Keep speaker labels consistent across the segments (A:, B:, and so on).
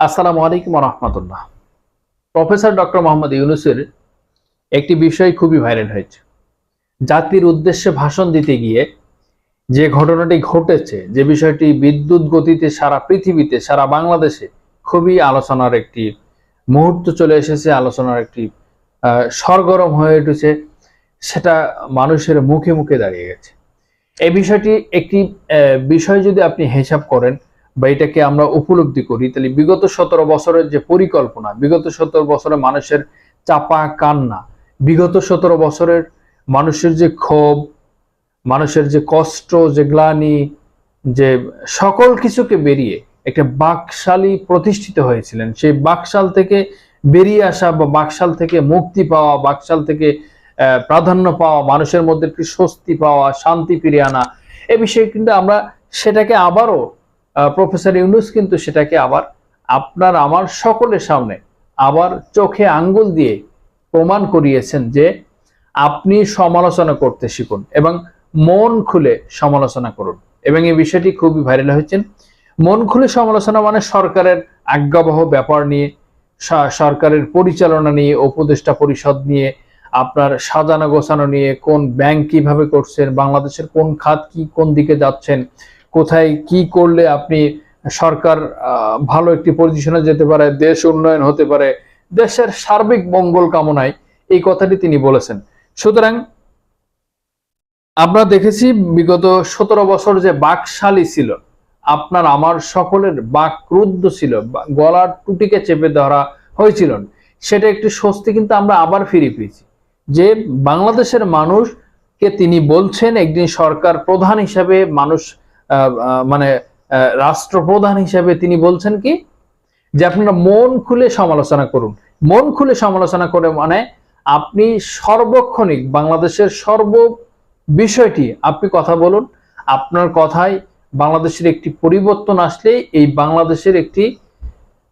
A: আসসালামু আলাইকুম রহমতুল্লাহ। Professor doctor Mohammad ইউনুসের একটি বিষয় খুবই ভাইরাল হয়েছে। জাতির উদ্দেশ্যে ভাষণ দিতে গিয়ে যে ঘটনাটি ঘটেছে, যে বিষয়টি বিদ্যুৎ গতিতে সারা পৃথিবীতে, সারা বাংলাদেশে খুবই আলোচনার একটি মুহূর্ত চলে এসেছে, আলোচনার একটি সরগরম হয়ে উঠেছে, সেটা মানুষের মুখে মুখে দাঁড়িয়ে গেছে। এই বিষয়টি একটি বিষয় যদি আপনি হিসাব করেন বা এটাকে আমরা উপলব্ধি করি। তাহলে বিগত সতেরো বছরের যে পরিকল্পনা, বিগত সতেরো বছরে মানুষের চাপা কান্না, বিগত সতেরো বছরের মানুষের যে ক্ষোভ, মানুষের যে কষ্ট, যে গ্লানি, যে সকল কিছুকে বেরিয়ে একটা বাকশালী প্রতিষ্ঠিত হয়েছিলেন। সেই বাকশাল থেকে বেরিয়ে আসা বা বাকশাল থেকে মুক্তি পাওয়া, বাকশাল থেকে প্রাধান্য পাওয়া, মানুষের মধ্যে একটি স্বস্তি পাওয়া, শান্তি ফিরিয়ে আনা, এ বিষয়ে কিন্তু আমরা সেটাকে আবারও প্রফেসর ইউনুস কিন্তু সেটাকে আবার আপনার আমার সকলের সামনে আবার চোখে আঙ্গুল দিয়ে প্রমাণ করিয়েছেন যে আপনি সমালোচনা করতে শিখুন এবং মন খুলে সমালোচনা করুন। এবং এই বিষয়টি খুবই ভাইরাল হয়েছেন মন খুলে সমালোচনা মানে সরকারের আজ্ঞাবহ ব্যাপার নিয়ে সরকারের পরিচালনা নিয়ে, উপদেষ্টা পরিষদ নিয়ে, আপনার সাজানো গোছানো নিয়ে, কোন ব্যাংক কীভাবে করছেন, বাংলাদেশের কোন খাত কি কোন দিকে যাচ্ছেন কোথায় কি করলে আপনি সরকার ভালো একটি পজিশনে যেতে পারে, দেশ উন্নয়ন হতে পারে, দেশের সার্বিক মঙ্গল কামনায় এই কথাটি তিনি বলেছেন। সুতরাং আমরা দেখেছি বিগত সতেরো বছর যে বাকশালী ছিল, আপনার, আমার সকলের বাক ক্রুদ্ধ ছিল গলার টুটিকে চেপে ধরা হয়েছিল। সেটা একটি স্বস্তি কিন্তু আমরা আবার ফিরে পেয়েছি। যে বাংলাদেশের মানুষকে তিনি বলছেন, একদিন সরকার প্রধান হিসাবে মানুষ মানে রাষ্ট্রপ্রধান হিসাবে তিনি বলছেন কি? যে আপনারা মন খুলে সমালোচনা করুন। মন খুলে সমালোচনা করে মানে আপনি সর্বক্ষণিক বাংলাদেশের সর্ব বিষয়টি আপনি কথা বলুন। আপনার কথায় বাংলাদেশের একটি পরিবর্তন আসলে এই বাংলাদেশের একটি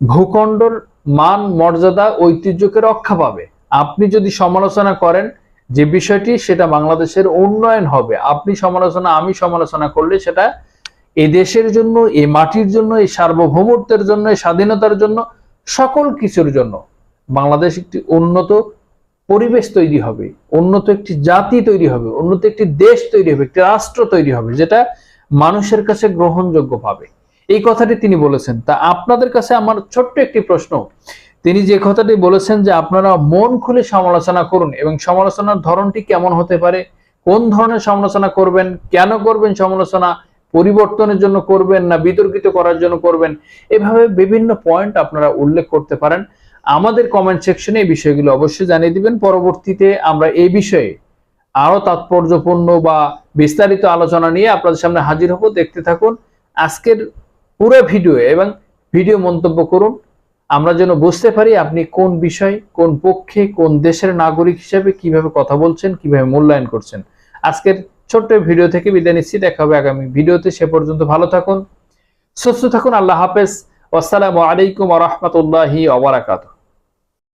A: ভূখণ্ডর মান, মর্যাদা, ঐতিহ্যকে রক্ষা পাবে। আপনি যদি সমালোচনা করেন যে বিষয়টি সেটা বাংলাদেশের উন্নয়ন হবে, আপনি সমালোচনা, আমি সমালোচনা করলে সেটা এই দেশের জন্য এই মাটির জন্য এই সার্বভৌমত্বের জন্য স্বাধীনতার জন্য, সকল কিছুর জন্য বাংলাদেশ একটি উন্নত পরিবেশ তৈরি হবে, উন্নত একটি জাতি তৈরি হবে, উন্নত একটি দেশ তৈরি হবে, একটি রাষ্ট্র তৈরি হবে যেটা মানুষের কাছে গ্রহণযোগ্য পাবে। এই কথাটি তিনি বলেছেন। তা আপনাদের কাছে আমার ছোট্ট একটি প্রশ্ন। তিনি যে কথাটি বলেছেন যে আপনারা মন খুলে সমালোচনা করুন এবং সমালোচনার ধরনটি কেমন হতে পারে, কোন ধরনের সমালোচনা করবেন, কেন করবেন সমালোচনা, পরিবর্তনের জন্য করবেন না, বিতর্কিত করার জন্য করবেন, এভাবে বিভিন্ন পয়েন্ট আপনারা উল্লেখ করতে পারেন। আমাদের কমেন্ট সেকশনে এই বিষয়গুলো অবশ্যই জানিয়ে দিবেন। পরবর্তীতে আমরা এই বিষয়ে আরও তাৎপর্যপূর্ণ বা বিস্তারিত আলোচনা নিয়ে আপনাদের সামনে হাজির হব। দেখতে থাকুন আজকের পুরো ভিডিও এবং ভিডিও মন্তব্য করুন। আমরা যেন বুঝতে পারি আপনি কোন বিষয়, কোন পক্ষে, কোন দেশের নাগরিক হিসেবে কীভাবে কথা বলছেন, কীভাবে মূল্যায়ন করছেন। আজকের ছোট্ট ভিডিও থেকে বিদায় নিচ্ছি, দেখা হবে আগামী ভিডিওতে, সে পর্যন্ত ভালো থাকুন, সুস্থ থাকুন, আল্লাহ হাফেজ আসসালামু আলাইকুম রহমতুল্লাহি ওবরাকাতুহ